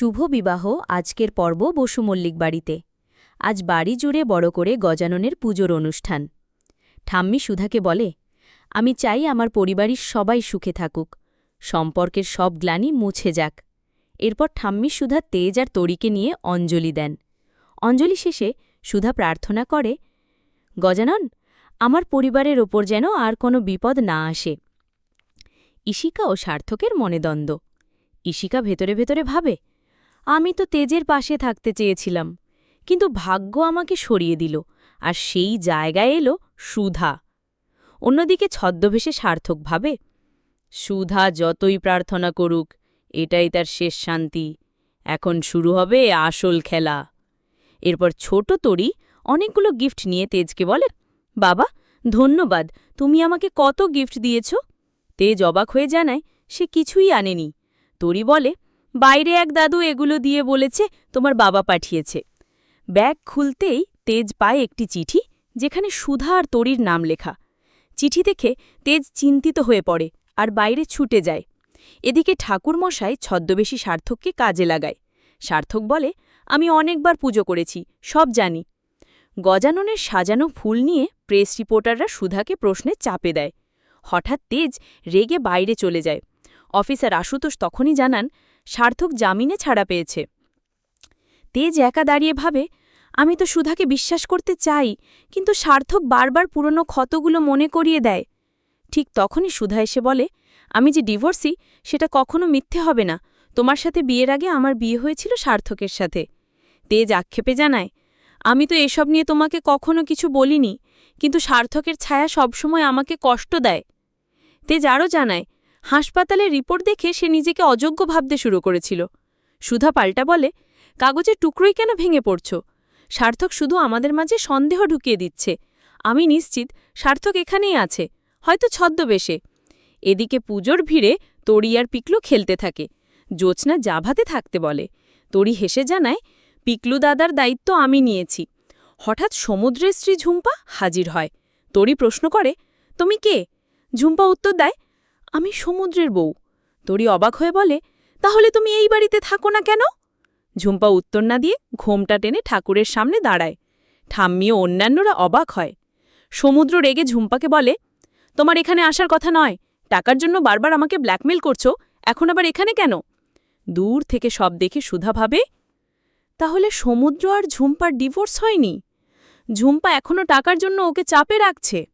শুভ বিবাহ আজকের পর্ব বসু মল্লিক বাড়িতে। আজ বাড়ি জুড়ে বড় করে গজাননের পুজোর অনুষ্ঠান। ঠাম্মি সুধাকে বলে, আমি চাই আমার পরিবারের সবাই সুখে থাকুক। সম্পর্কের সব গ্লানি মুছে যাক। এরপর ঠাম্মি সুধা তেজ আর তরিকে নিয়ে অঞ্জলি দেন। অঞ্জলি শেষে সুধা প্রার্থনা করে, গজানন, আমার পরিবারের ওপর যেন আর কোনো বিপদ না আসে। ইশিকা ও সার্থকের মনে দ্বন্দ্ব। ইশিকা ভেতরে ভেতরে ভাবে আমি তো তেজের পাশে থাকতে চেয়েছিলাম, কিন্তু ভাগ্য আমাকে সরিয়ে দিল, আর সেই জায়গায় এলো সুধা। অন্যদিকে ছদ্মবেশে সার্থক ভাবে, সুধা যতই প্রার্থনা করুক, এটাই তার শেষ শান্তি, এখন শুরু হবে আসল খেলা। এরপর ছোট তরি অনেকগুলো গিফট নিয়ে তেজকে বলে, বাবা, ধন্যবাদ, তুমি আমাকে কত গিফট দিয়েছ? তেজ অবাক হয়ে জানায়, সে কিছুই আনেনি। তরি বলে বাইরে এক দাদু এগুলো দিয়ে বলেছে, তোমার বাবা পাঠিয়েছে। ব্যাগ খুলতেই তেজ পায় একটি চিঠি, যেখানে সুধা আর তরির নাম লেখা। চিঠি দেখে তেজ চিন্তিত হয়ে পড়ে আর বাইরে ছুটে যায়। এদিকে ঠাকুরমশাই ছদ্মবেশী সার্থককে কাজে লাগায়। সার্থক বলে, আমি অনেকবার পুজো করেছি, সব জানি। গজাননের সাজানো ফুল নিয়ে প্রেস রিপোর্টাররা সুধাকে প্রশ্নে চাপে দেয়। হঠাৎ তেজ রেগে বাইরে চলে যায়। অফিসার আশুতোষ তখনই জানান, সার্থক জামিনে ছাড়া পেয়েছে। তেজ একা দাঁড়িয়ে ভাবে, আমি তো সুধাকে বিশ্বাস করতে চাই, কিন্তু সার্থক বারবার পুরনো ক্ষতগুলো মনে করিয়ে দেয়। ঠিক তখনই সুধা এসে বলে, আমি যে ডিভোর্সি, সেটা কখনো মিথ্যে হবে না। তোমার সাথে বিয়ের আগে আমার বিয়ে হয়েছিল সার্থকের সাথে। তেজ আক্ষেপে জানায়, আমি তো এসব নিয়ে তোমাকে কখনো কিছু বলিনি, কিন্তু সার্থকের ছায়া সবসময় আমাকে কষ্ট দেয়। তেজ আরও জানায় হাসপাতালের রিপোর্ট দেখে সে নিজেকে অযোগ্য ভাবতে শুরু করেছিল। সুধা পাল্টা বলে, কাগজের টুকরোই কেন ভেঙে পড়ছ? সার্থক শুধু আমাদের মাঝে সন্দেহ ঢুকিয়ে দিচ্ছে। আমি নিশ্চিত সার্থক এখানেই আছে, হয়তো ছদ্মবেশে। এদিকে পুজোর ভিড়ে তড়ি আর পিকলু খেলতে থাকে। জোৎস্না জাভাতে থাকতে বলে। তড়ি হেসে জানায়, পিকলু দাদার দায়িত্ব আমি নিয়েছি। হঠাৎ সমুদ্রের স্ত্রী ঝুম্পা হাজির হয়। তড়ি প্রশ্ন করে, তুমি কে? ঝুম্পা উত্তর দেয় আমি সমুদ্রের বউ। তরি অবাক হয়ে বলে, তাহলে তুমি এই বাড়িতে থাকো না কেন? ঝুম্পা উত্তর না দিয়ে ঘোমটা টেনে ঠাকুরের সামনে দাঁড়ায়। ঠাম্মি ও অন্যান্যরা অবাক হয়। সমুদ্র রেগে ঝুম্পাকে বলে, তোমার এখানে আসার কথা নয়। টাকার জন্য বারবার আমাকে ব্ল্যাকমেল করছ। এখন আবার এখানে কেন? দূর থেকে সব দেখে সুধা ভাবে, তাহলে সমুদ্র আর ঝুম্পার ডিভোর্স হয়নি? ঝুম্পা এখনও টাকার জন্য ওকে চাপে রাখছে?